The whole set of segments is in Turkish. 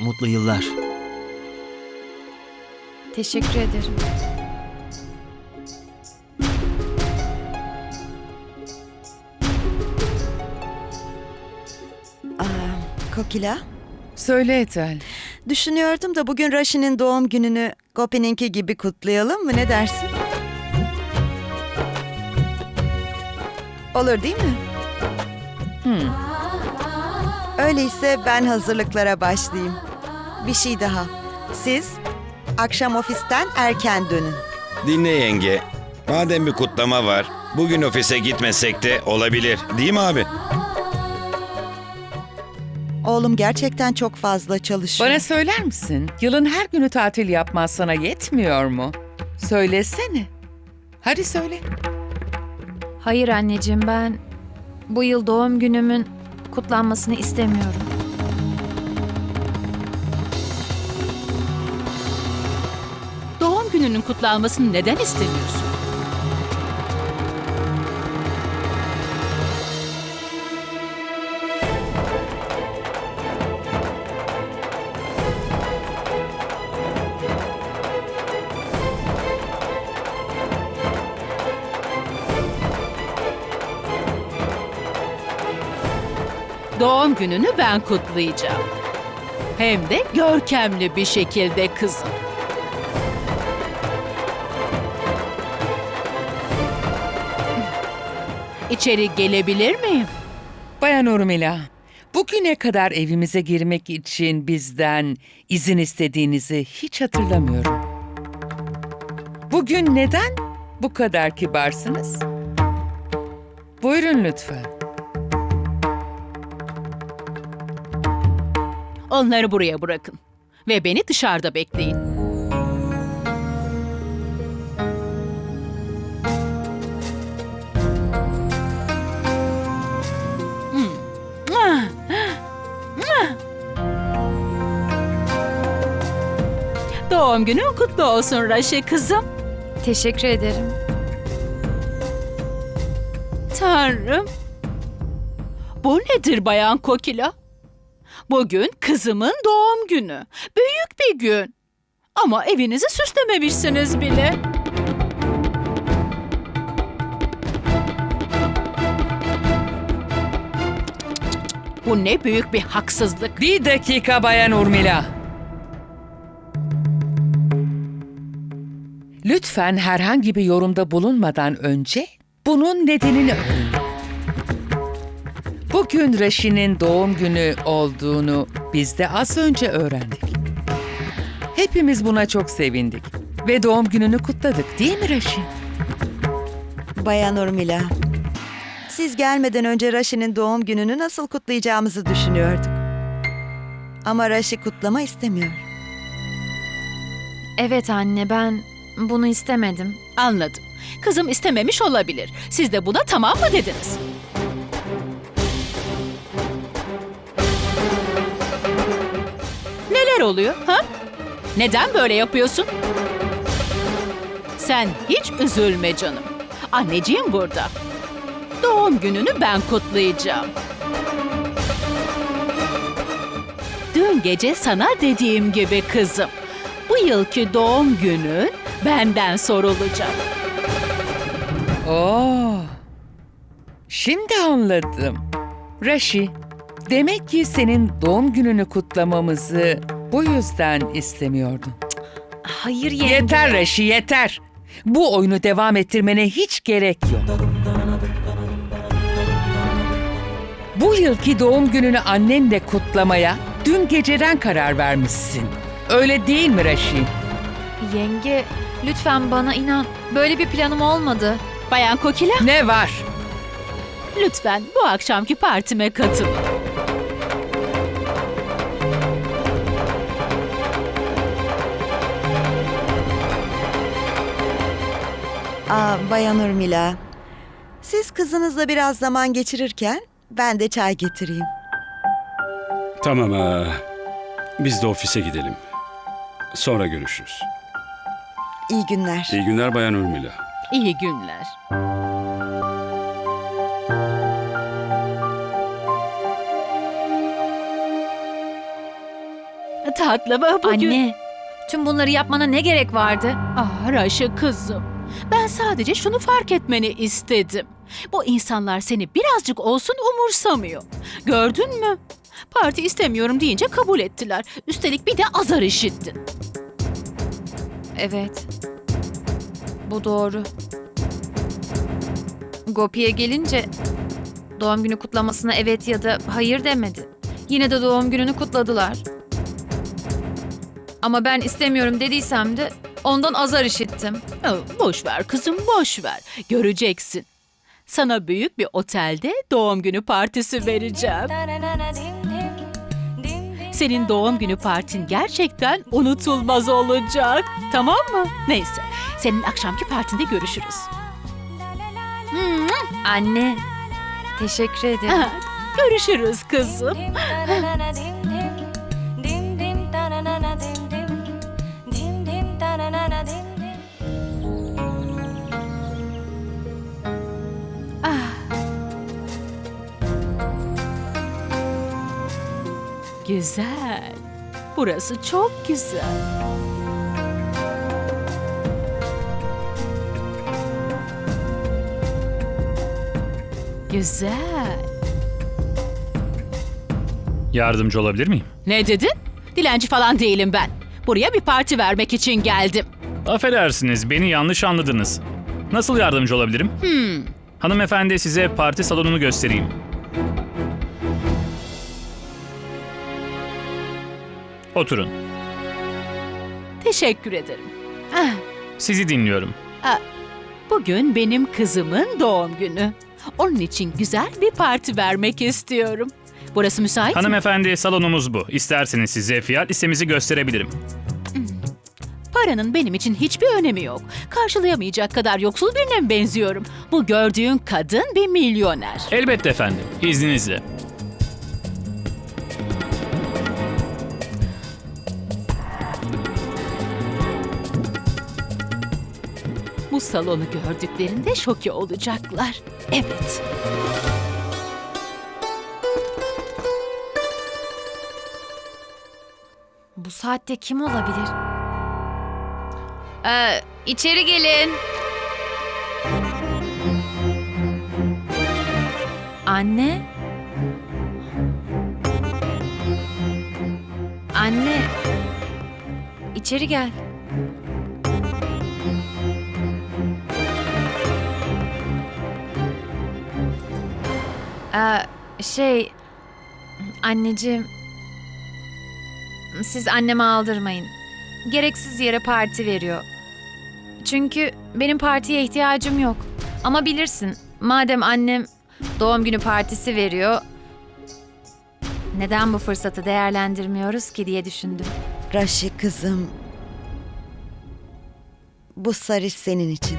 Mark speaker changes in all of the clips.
Speaker 1: Mutlu yıllar.
Speaker 2: Teşekkür ederim.
Speaker 3: Kokila.
Speaker 4: Söyle Etel.
Speaker 3: Düşünüyordum da bugün Raşi'nin doğum gününü Gopi'ninki gibi kutlayalım mı? Ne dersin? Olur değil mi?
Speaker 4: Hmm.
Speaker 3: Öyleyse ben hazırlıklara başlayayım. Bir şey daha. Siz akşam ofisten erken dönün.
Speaker 5: Dinle yenge. Madem bir kutlama var, bugün ofise gitmesek de olabilir. Değil mi abi?
Speaker 3: Oğlum gerçekten çok fazla çalışıyor.
Speaker 4: Bana söyler misin? Yılın her günü tatil yapmaz sana yetmiyor mu? Söylesene. Hadi söyle.
Speaker 2: Hayır anneciğim ben bu yıl doğum günümün kutlanmasını istemiyorum.
Speaker 6: Doğum gününün kutlanmasını neden istemiyorsun? Doğum gününü ben kutlayacağım. Hem de görkemli bir şekilde kızım. İçeri gelebilir miyim?
Speaker 4: Bayan Urmila, bugüne kadar evimize girmek için bizden izin istediğinizi hiç hatırlamıyorum. Bugün neden bu kadar kibarsınız? Buyurun lütfen.
Speaker 6: Onları buraya bırakın. Ve beni dışarıda bekleyin. Hmm. Doğum günün kutlu olsun Raşe kızım.
Speaker 2: Teşekkür ederim.
Speaker 6: Tanrım. Bu nedir Bayan Kokila? Bugün kızımın doğum günü. Büyük bir gün. Ama evinizi süslememişsiniz bile. Bu ne büyük bir haksızlık.
Speaker 4: Bir dakika Bayan Urmila. Lütfen herhangi bir yorumda bulunmadan önce bunun nedenini öğrenin. Bugün Reşi'nin doğum günü olduğunu biz de az önce öğrendik. Hepimiz buna çok sevindik ve doğum gününü kutladık değil mi Reşi?
Speaker 3: Bayan Urmila. Siz gelmeden önce Raşi'nin doğum gününü nasıl kutlayacağımızı düşünüyorduk. Ama Raşi kutlama istemiyor.
Speaker 2: Evet anne ben bunu istemedim.
Speaker 6: Anladım. Kızım istememiş olabilir. Siz de buna tamam mı dediniz? Neler oluyor ha? Neden böyle yapıyorsun? Sen hiç üzülme canım. Anneciğim burada. Doğum gününü ben kutlayacağım. Dün gece sana dediğim gibi kızım. Bu yılki doğum günün benden sorulacak.
Speaker 4: Oo. Şimdi anladım. Raşi, demek ki senin doğum gününü kutlamamızı bu yüzden istemiyordun.
Speaker 2: Hayır yenge.
Speaker 4: Yeter Raşi, yeter. Bu oyunu devam ettirmene hiç gerek yok. Bu yılki doğum gününü annenle kutlamaya dün geceden karar vermişsin. Öyle değil mi Raşi?
Speaker 2: Yenge lütfen bana inan. Böyle bir planım olmadı.
Speaker 6: Bayan Kokila,
Speaker 4: Ne var?
Speaker 6: lütfen bu akşamki partime katılın.
Speaker 3: Aa, Bayan Urmila. Siz kızınızla biraz zaman geçirirken ben de çay getireyim.
Speaker 7: Tamam ha. Biz de ofise gidelim. Sonra görüşürüz.
Speaker 3: İyi günler.
Speaker 7: İyi günler Bayan Urmila.
Speaker 6: İyi günler. tatlım bugün...
Speaker 2: Anne, tüm bunları yapmana ne gerek vardı?
Speaker 6: Ah Raşa kızım. Ben sadece şunu fark etmeni istedim. Bu insanlar seni birazcık olsun umursamıyor. Gördün mü? Parti istemiyorum deyince kabul ettiler. Üstelik bir de azar işittin.
Speaker 2: Evet. Bu doğru. Gopi'ye gelince doğum günü kutlamasına evet ya da hayır demedi. Yine de doğum gününü kutladılar. Ama ben istemiyorum dediysem de ondan azar işittim.
Speaker 6: Boş ver kızım boş ver. Göreceksin. Sana büyük bir otelde doğum günü partisi vereceğim. Senin doğum günü partin gerçekten unutulmaz olacak. Tamam mı? Neyse. Senin akşamki partinde görüşürüz.
Speaker 2: Anne, teşekkür ederim.
Speaker 6: Görüşürüz kızım. Güzel. Burası çok güzel. Güzel.
Speaker 1: Yardımcı olabilir miyim?
Speaker 6: Ne dedin? Dilenci falan değilim ben. Buraya bir parti vermek için geldim.
Speaker 1: Affedersiniz, beni yanlış anladınız. Nasıl yardımcı olabilirim?
Speaker 6: Hmm.
Speaker 1: Hanımefendi size parti salonunu göstereyim. Oturun.
Speaker 6: Teşekkür ederim. Ah,
Speaker 1: Sizi dinliyorum.
Speaker 6: bugün benim kızımın doğum günü. Onun için güzel bir parti vermek istiyorum. Burası müsait mi?
Speaker 1: Hanımefendi salonumuz bu. İsterseniz size fiyat listemizi gösterebilirim.
Speaker 6: Paranın benim için hiçbir önemi yok. Karşılayamayacak kadar yoksul birine mi benziyorum? Bu gördüğün kadın bir milyoner.
Speaker 1: Elbette efendim. İzninizle.
Speaker 6: Salonu gördüklerinde şoke olacaklar. Evet.
Speaker 2: Bu saatte kim olabilir? Ee, içeri gelin. Anne. Anne. İçeri gel. Ee, şey... Anneciğim... Siz anneme aldırmayın. Gereksiz yere parti veriyor. Çünkü benim partiye ihtiyacım yok. Ama bilirsin, madem annem doğum günü partisi veriyor, neden bu fırsatı değerlendirmiyoruz ki diye düşündüm.
Speaker 3: Raşi kızım. Bu sarış senin için.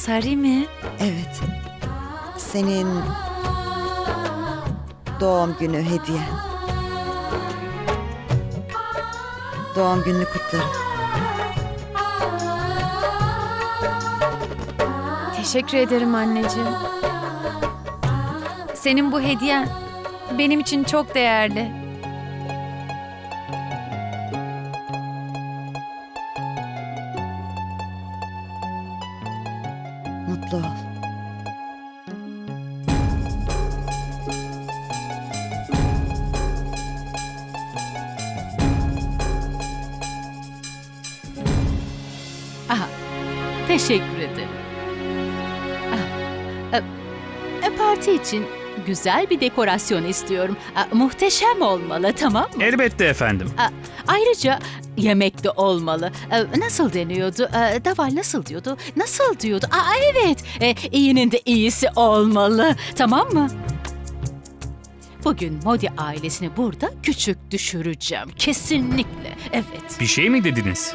Speaker 2: Sari mi?
Speaker 3: Evet. Senin doğum günü hediyen. Doğum gününü kutlarım.
Speaker 2: Teşekkür ederim anneciğim. Senin bu hediyen benim için çok değerli.
Speaker 3: Mutlu ol.
Speaker 6: Aha. Teşekkür ederim. Ah, e, e, parti için güzel bir dekorasyon istiyorum. Ah, muhteşem olmalı, tamam mı?
Speaker 1: Elbette efendim.
Speaker 6: Ah, ayrıca yemek de olmalı. Ah, nasıl deniyordu? Ah, Daval nasıl diyordu? Nasıl diyordu? Aa, evet, e, iyinin de iyisi olmalı, tamam mı? Bugün Modi ailesini burada küçük düşüreceğim. Kesinlikle, evet.
Speaker 1: Bir şey mi dediniz?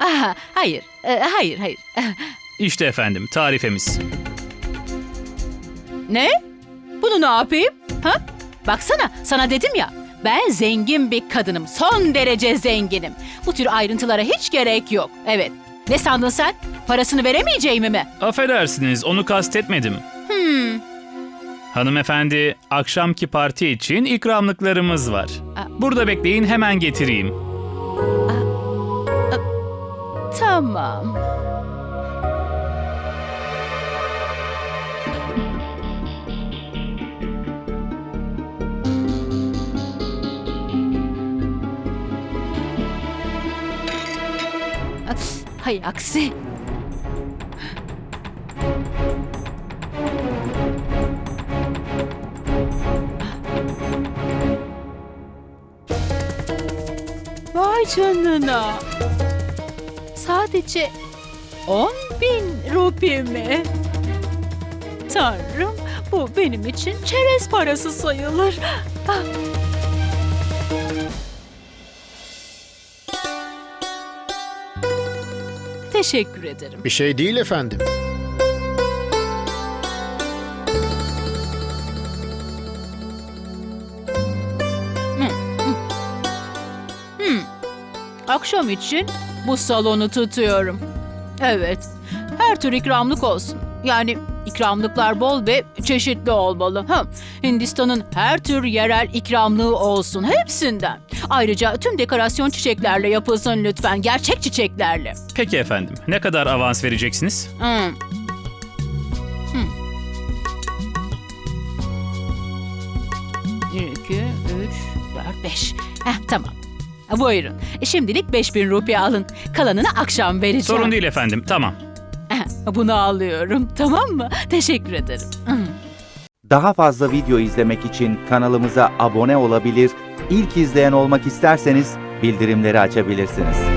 Speaker 6: Aha, hayır, e, hayır, hayır.
Speaker 1: İşte efendim tarifemiz.
Speaker 6: Ne? Bunu ne yapayım? Ha? Baksana sana dedim ya. Ben zengin bir kadınım. Son derece zenginim. Bu tür ayrıntılara hiç gerek yok. Evet. Ne sandın sen? Parasını veremeyeceğimi mi?
Speaker 1: Affedersiniz onu kastetmedim.
Speaker 6: Hmm.
Speaker 1: Hanımefendi, akşamki parti için ikramlıklarımız var. Burada bekleyin hemen getireyim.
Speaker 6: Tamam. Hay aksi. Vay canına. Sadece 10 bin rupi mi? Tanrım bu benim için çerez parası sayılır. Ah. Teşekkür ederim.
Speaker 8: Bir şey değil efendim.
Speaker 6: Akşam için bu salonu tutuyorum. Evet, her tür ikramlık olsun. Yani ikramlıklar bol ve çeşitli olmalı. Ha, Hindistan'ın her tür yerel ikramlığı olsun, hepsinden. Ayrıca tüm dekorasyon çiçeklerle yapılsın lütfen, gerçek çiçeklerle.
Speaker 1: Peki efendim, ne kadar avans vereceksiniz?
Speaker 6: Hmm. Hmm. İki, üç, dört, beş. Heh, tamam. Buyurun. Şimdilik 5000 rupi alın. Kalanını akşam vereceğim.
Speaker 1: Sorun değil efendim, tamam.
Speaker 6: Bunu alıyorum. Tamam mı? Teşekkür ederim. Hmm.
Speaker 9: Daha fazla video izlemek için kanalımıza abone olabilir, ilk izleyen olmak isterseniz bildirimleri açabilirsiniz.